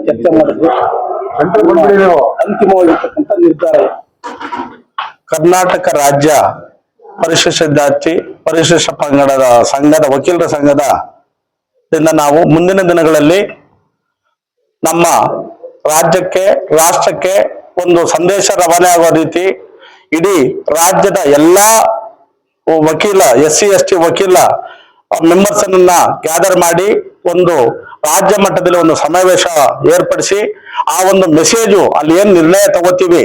ಚರ್ಚೆ ಮಾಡಿದ್ರು ಅಂತಿಮವಾಗಿರ್ತಕ್ಕಂಥ ನಿರ್ಧಾರ ಕರ್ನಾಟಕ ರಾಜ್ಯ ಪರಿಶಿಷ್ಟ ಜಾತಿ ಪರಿಶಿಷ್ಟ ಪಂಗಡದ ಸಂಘದ ವಕೀಲರ ಸಂಘದ ನಾವು ಮುಂದಿನ ದಿನಗಳಲ್ಲಿ ನಮ್ಮ ರಾಜ್ಯಕ್ಕೆ ರಾಷ್ಟ್ರಕ್ಕೆ ಒಂದು ಸಂದೇಶ ರವಾನೆ ಆಗುವ ರೀತಿ ಇಡೀ ರಾಜ್ಯದ ಎಲ್ಲಾ ವಕೀಲ ಎಸ್ ಸಿ ಎಸ್ ಟಿ ವಕೀಲ ಮೆಂಬರ್ಸ್ ಅನ್ನ ಗ್ಯಾದರ್ ಮಾಡಿ ಒಂದು ರಾಜ್ಯ ಮಟ್ಟದಲ್ಲಿ ಒಂದು ಸಮಾವೇಶ ಏರ್ಪಡಿಸಿ ಆ ಒಂದು ಮೆಸೇಜು ಅಲ್ಲಿ ಏನ್ ನಿರ್ಣಯ ತಗೋತೀವಿ,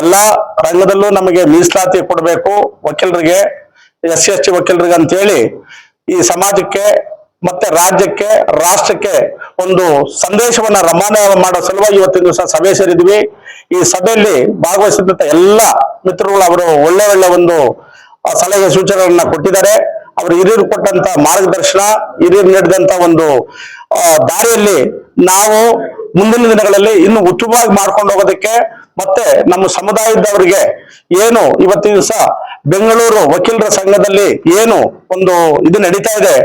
ಎಲ್ಲಾ ರಂಗದಲ್ಲೂ ನಮಗೆ ಮೀಸಲಾತಿ ಕೊಡಬೇಕು ವಕೀಲರಿಗೆ, ಎಸ್ ಎಸ್ ಟಿ ವಕೀಲರಿಗೆ ಅಂತೇಳಿ ಈ ಸಮಾಜಕ್ಕೆ ಮತ್ತೆ ರಾಜ್ಯಕ್ಕೆ, ರಾಷ್ಟ್ರಕ್ಕೆ ಒಂದು ಸಂದೇಶವನ್ನ ರಮಾನ ಮಾಡೋ ಸಲುವಾಗಿ ಇವತ್ತಿನ ದಿವಸ ಸಭೆ ಸೇರಿದ್ವಿ. ಈ ಸಭೆಯಲ್ಲಿ ಭಾಗವಹಿಸಿದಂತ ಎಲ್ಲ ಮಿತ್ರರುಗಳು ಅವರು ಒಳ್ಳೆ ಒಳ್ಳೆ ಒಂದು ಸಲಹೆ ಸೂಚನೆಗಳನ್ನ ಕೊಟ್ಟಿದ್ದಾರೆ. ಅವರು ಹಿರಿಯರು ಕೊಟ್ಟಂತ ಮಾರ್ಗದರ್ಶನ, ಹಿರಿಯರು ನೀಡಿದಂತ ಒಂದು ದಾರಿಯಲ್ಲಿ ನಾವು ಮುಂದಿನ ದಿನಗಳಲ್ಲಿ ಇನ್ನು ಉತ್ತಮವಾಗಿ ಮಾಡ್ಕೊಂಡು ಹೋಗೋದಕ್ಕೆ ಮತ್ತೆ ನಮ್ಮ ಸಮುದಾಯದವರಿಗೆ ಏನು ಇವತ್ತಿನ ದಿವಸ ಬೆಂಗಳೂರು ವಕೀಲರ ಸಂಘದಲ್ಲಿ ಏನು ಒಂದು ಇದು ನಡೀತಾ ಇದೆ,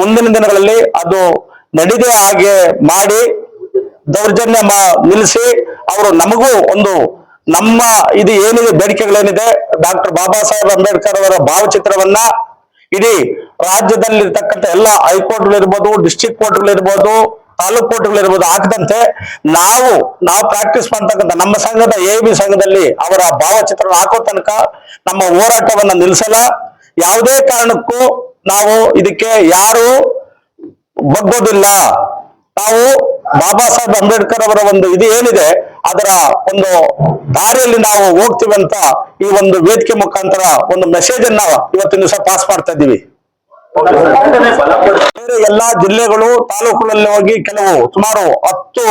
ಮುಂದಿನ ದಿನಗಳಲ್ಲಿ ಅದು ನಡೆದೇ ಹಾಗೆ ಮಾಡಿ ದೌರ್ಜನ್ಯ ನಿಲ್ಲಿಸಿ ಅವರು ನಮಗೂ ಒಂದು ನಮ್ಮ ಇದು ಏನಿದೆ, ಬೇಡಿಕೆಗಳೇನಿದೆ, ಡಾಕ್ಟರ್ ಬಾಬಾ ಸಾಹೇಬ್ ಅಂಬೇಡ್ಕರ್ ಅವರ ಭಾವಚಿತ್ರವನ್ನ ಇಡೀ ರಾಜ್ಯದಲ್ಲಿರ್ತಕ್ಕಂಥ ಎಲ್ಲ ಹೈಕೋರ್ಟ್ಗಳಿರ್ಬೋದು ಡಿಸ್ಟ್ರಿಕ್ಟ್ ಕೋರ್ಟ್ಗಳಿರ್ಬೋದು ತಾಲೂಕ್ ಕೋರ್ಟ್ಗಳಿರ್ಬೋದು ಹಾಕದಂತೆ ನಾವು ನಾವು ಪ್ರಾಕ್ಟೀಸ್ ಮಾಡ್ತಕ್ಕಂಥ ನಮ್ಮ ಸಂಘದ ಎ ಬಿ ಸಂಘದಲ್ಲಿ ಅವರ ಭಾವಚಿತ್ರ ಹಾಕೋ ತನಕ ನಮ್ಮ ಹೋರಾಟವನ್ನ ನಿಲ್ಲಿಸಲ್ಲ ಯಾವುದೇ ಕಾರಣಕ್ಕೂ ನಾವು ಇದಕ್ಕೆ ಯಾರು ಬಗ್ಗೋದಿಲ್ಲ ನಾವು ಬಾಬಾ ಸಾಹೇಬ್ ಅಂಬೇಡ್ಕರ್ ಅವರ ಒಂದು ಇದು ಏನಿದೆ ಅದರ ಒಂದು ದಾರಿಯಲ್ಲಿ ನಾವು ಹೋಗ್ತೀವಿ ಈ ಒಂದು ವೇದಿಕೆ ಮುಖಾಂತರ ಒಂದು ಮೆಸೇಜ್ ಅನ್ನ ಇವತ್ತಿನ ದಿವಸ ಪಾಸ್ ಮಾಡ್ತಾ ಇದ್ದೀವಿ. ಬೇರೆ ಎಲ್ಲಾ ಜಿಲ್ಲೆಗಳು ತಾಲೂಕುಗಳಲ್ಲಿ ಹೋಗಿ ಕೆಲವು ಸುಮಾರು ಹತ್ತು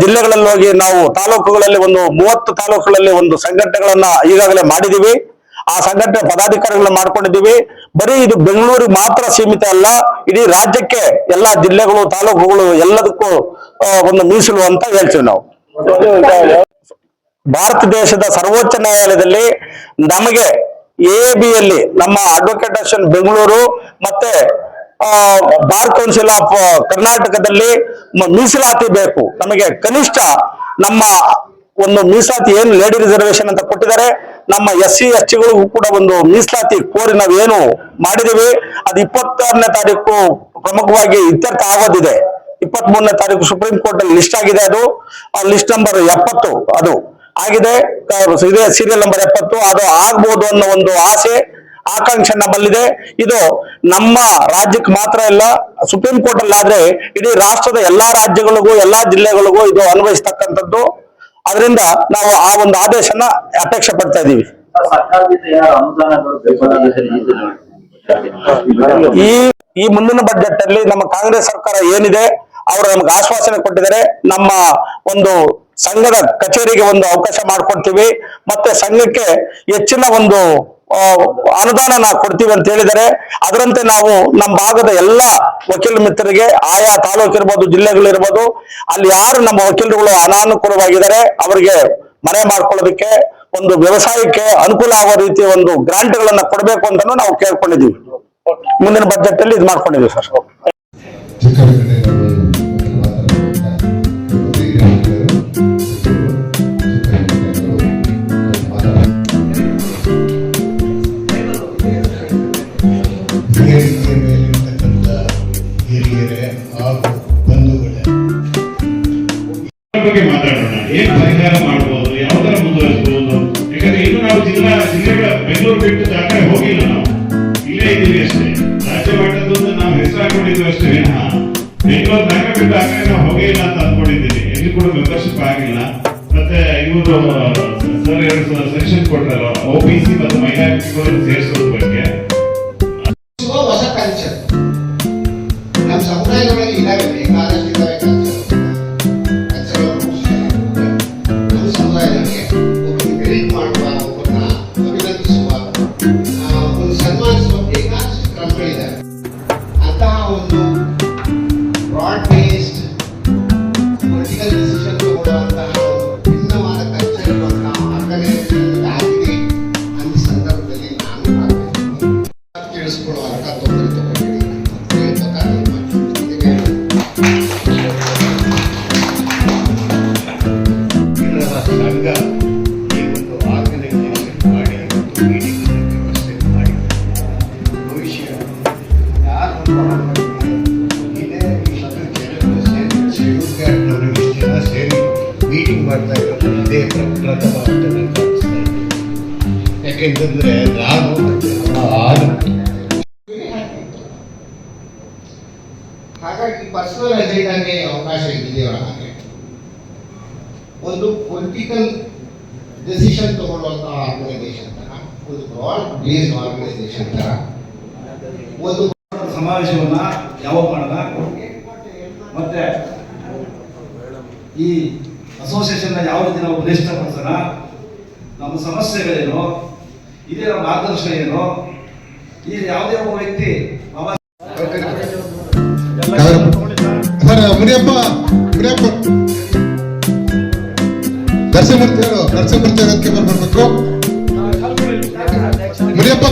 ಜಿಲ್ಲೆಗಳಲ್ಲಿ ಹೋಗಿ ನಾವು ತಾಲೂಕುಗಳಲ್ಲಿ ಒಂದು ಮೂವತ್ತು ತಾಲೂಕುಗಳಲ್ಲಿ ಒಂದು ಸಂಘಟನೆಗಳನ್ನ ಈಗಾಗಲೇ ಮಾಡಿದೀವಿ ಆ ಸಂಘಟನೆ ಪದಾಧಿಕಾರಿಗಳನ್ನ ಮಾಡ್ಕೊಂಡಿದ್ದೀವಿ. ಬರೀ ಇದು ಬೆಂಗಳೂರಿಗೆ ಮಾತ್ರ ಸೀಮಿತ ಅಲ್ಲ, ಇಡೀ ರಾಜ್ಯಕ್ಕೆ ಎಲ್ಲಾ ಜಿಲ್ಲೆಗಳು, ತಾಲೂಕುಗಳು ಎಲ್ಲದಕ್ಕೂ ಒಂದು ಮೀಸಲು ಅಂತ ಹೇಳ್ತೀವಿ ನಾವು. ಭಾರತ ದೇಶದ ಸರ್ವೋಚ್ಚ ನ್ಯಾಯಾಲಯದಲ್ಲಿ ನಮಗೆ ಎ ಬಿಯಲ್ಲಿ ನಮ್ಮ ಅಡ್ವೊಕೇಟ್ ಅಸೋಸಿಯೇಷನ್ ಬೆಂಗಳೂರು ಮತ್ತೆ ಬಾರ್ ಕೌನ್ಸಿಲ್ ಆಫ್ ಕರ್ನಾಟಕದಲ್ಲಿ ಮೀಸಲಾತಿ ಬೇಕು. ನಮಗೆ ಕನಿಷ್ಠ ನಮ್ಮ ಒಂದು ಮೀಸಲಾತಿ ಏನು ಲೇಡಿ ರಿಸರ್ವೇಶನ್ ಅಂತ ಕೊಟ್ಟಿದ್ದಾರೆ. ನಮ್ಮ ಎಸ್ ಸಿ ಎಸ್ ಟಿಗಳಿಗೂ ಕೂಡ ಒಂದು ಮೀಸಲಾತಿ ಕೋರಿ ನಾವೇನು ಮಾಡಿದೀವಿ ಅದು ಇಪ್ಪತ್ತಾರನೇ ತಾರೀಕು ಪ್ರಮುಖವಾಗಿ ಇತ್ಯರ್ಥ ಆಗೋದಿದೆ. ಇಪ್ಪತ್ತ್ ಮೂರನೇ ತಾರೀಕು ಸುಪ್ರೀಂ ಕೋರ್ಟ್ ಅಲ್ಲಿ ಲಿಸ್ಟ್ ಆಗಿದೆ ಅದು. ಆ ಲಿಸ್ಟ್ ನಂಬರ್ ಎಪ್ಪತ್ತು, ಅದು ಆಗಿದೆ. ಇದೆ ಸೀರಿಯಲ್ ನಂಬರ್ ಎಪ್ಪತ್ತು, ಅದು ಆಗ್ಬೋದು ಅನ್ನೋ ಒಂದು ಆಸೆ ಆಕಾಂಕ್ಷೆ ನಮ್ಮಲ್ಲಿದೆ ಇದು ನಮ್ಮ ರಾಜ್ಯಕ್ಕೆ ಮಾತ್ರ ಇಲ್ಲ ಸುಪ್ರೀಂ ಕೋರ್ಟ್ ಅಲ್ಲಿ ಆದ್ರೆ ಇಡೀ ರಾಷ್ಟ್ರದ ಎಲ್ಲಾ ರಾಜ್ಯಗಳಿಗೂ, ಎಲ್ಲಾ ಜಿಲ್ಲೆಗಳಿಗೂ ಇದು ಅನ್ವಯಿಸ್ತಕ್ಕಂಥದ್ದು. ಅದರಿಂದ ನಾವು ಆ ಒಂದು ಆದೇಶನ ಅಪೇಕ್ಷೆ ಪಡ್ತಾ ಇದ್ದೀವಿ. ಈ ಈ ಮುಂದಿನ ಬಜೆಟ್ ಅಲ್ಲಿ ನಮ್ಮ ಕಾಂಗ್ರೆಸ್ ಸರ್ಕಾರ ಏನಿದೆ ಅವರು ನಮ್ಗೆ ಆಶ್ವಾಸನೆ ಕೊಟ್ಟಿದ್ದಾರೆ. ನಮ್ಮ ಒಂದು ಸಂಘದ ಕಚೇರಿಗೆ ಒಂದು ಅವಕಾಶ ಮಾಡಿಕೊಡ್ತೀವಿ. ಮತ್ತೆ ಸಂಘಕ್ಕೆ ಹೆಚ್ಚಿನ ಒಂದು ಅನುದಾನ ನಾವು ಕೊಡ್ತೀವಿ ಅಂತ ಹೇಳಿದರೆ ಅದರಂತೆ ನಾವು ನಮ್ಮ ಭಾಗದ ಎಲ್ಲ ವಕೀಲ ಮಿತ್ರರಿಗೆ, ಆಯಾ ತಾಲೂಕು ಇರ್ಬೋದು ಜಿಲ್ಲೆಗಳಿರ್ಬೋದು ಅಲ್ಲಿ ಯಾರು ನಮ್ಮ ವಕೀಲರುಗಳು ಅನಾನುಕೂಲವಾಗಿದ್ದಾರೆ, ಅವರಿಗೆ ಮನೆ ಮಾಡ್ಕೊಳ್ಳೋದಕ್ಕೆ, ಒಂದು ವ್ಯವಸಾಯಕ್ಕೆ ಅನುಕೂಲ ಆಗೋ ರೀತಿಯ ಒಂದು ಗ್ರಾಂಟ್ಗಳನ್ನು ಕೊಡಬೇಕು ಅಂತಾನು ನಾವು ಕೇಳ್ಕೊಂಡಿದ್ದೀವಿ. ಮುಂದಿನ ಬಜೆಟ್ ಅಲ್ಲಿ ಇದು ಮಾಡ್ಕೊಂಡಿದ್ದೀವಿ ಸರ್. ಹಾಗೂ ಬಂಧುಗಳೇ. ಬಗ್ಗೆ ಮಾತಾಡೋಣ. ಏನ್ ಪರಿಹಾರ ಮಾಡಬಹುದು ಯಾವ ತರ ಮುಂದುವರಿಸಬಹುದು ಯಾಕಂದ್ರೆ ಇನ್ನು ನಾವು ಜಿಲ್ಲಾ, ಜಿಲ್ಲೆಗಳ ಬೆಂಗಳೂರು ಬಿಟ್ಟು ದಾಖಲೆ ಹೋಗಿಲ್ಲ ನಾವು. ಇಲ್ಲೇ ಇದ್ದೀವಿ ಅಷ್ಟೇ. ರಾಜ್ಯ ಮಟ್ಟದೊಂದು ನಾವು ಹೆಸರಾಕೊಂಡಿದ್ವಿ ಅಷ್ಟೇ ವಿನಃ. ಬೆಂಗಳೂರು ದಾಖಲೆ ಬಿಟ್ಟು ದಾಖಲೆ ನಾವು ಹೋಗೇ ಇಲ್ಲ ಅಂತ ಅನ್ಕೊಂಡಿದ್ದೀನಿ ಎಲ್ಲಿ ಕೂಡ ಮೆಂಬರ್ಶಿಪ್ ಆಗಿಲ್ಲ. ಮತ್ತೆ ಇವರು ಸರ್ ಎರಡು ಸೆಕ್ಷನ್ ಕೊಟ್ಟರಲ್ಲ ಒ ಬಿ ಸಿ ಮತ್ತು ಮೈನಾರಿಟಿಗಳನ್ನು ಸೇರಿಸೋದ್ರ ನಮ್ಮ ಮೀಟಿಂಗ್ ಮಾಡ್ತಾ ಇರೋದು ಇದೇ ಪ್ರಥಮ ಅಂತ ನನಗೆ ಅನಿಸ್ತಾ ಇದೆ ಯಾಕೆಂತಂದ್ರೆ ನಾನು ಹಾಲು ಹಾಗಾಗಿ ಪರ್ಸನಲ್ ಅಜೆಂಡಾಗೆ ಅವಕಾಶ ಇದೆಯವರ ಹಾಗೆ ಒಂದು ಪೊಲಿಟಿಕಲ್ ಡೆಸಿಷನ್ ತಗೊಳ್ಳುವಂತಹ ಆರ್ಗನೈಸೇಷನ್ ತರ ಒಂದು ಬ್ರಾಡ್ ಬೇಸ್ಡ್ ಆರ್ಗನೈಸೇಷನ್ ತರ ಒಂದು ಸಮಾವೇಶವನ್ನ ಯಾವಾಗ ಮಾಡೋಣ? ಮತ್ತೆ ಈ ಅಸೋಸಿಯೇಷನ್ ಯಾವ ರೀತಿ ನಾವು ಬಲಿಷ್ಠಪಡಿಸೋಣ? ನಮ್ಮ ಸಮಸ್ಯೆಗಳೇನು? ಇದೇ ನಮ್ಮ ಮಾರ್ಗದರ್ಶನ ಏನು? ಈ ಯಾವುದೇ ಒಬ್ಬ ವ್ಯಕ್ತಿ ಮುನಿಯಪ್ಪ ಮುನಿಯಪ್ಪ. ನರಸಿಂಹಮೂರ್ತಿ ಅವರು ನರಸಿಂಹಮೂರ್ತಿ ಅವರು ಅದಕ್ಕೆ ಬರ್ಬೇಕು ಮುನಿಯಪ್ಪ.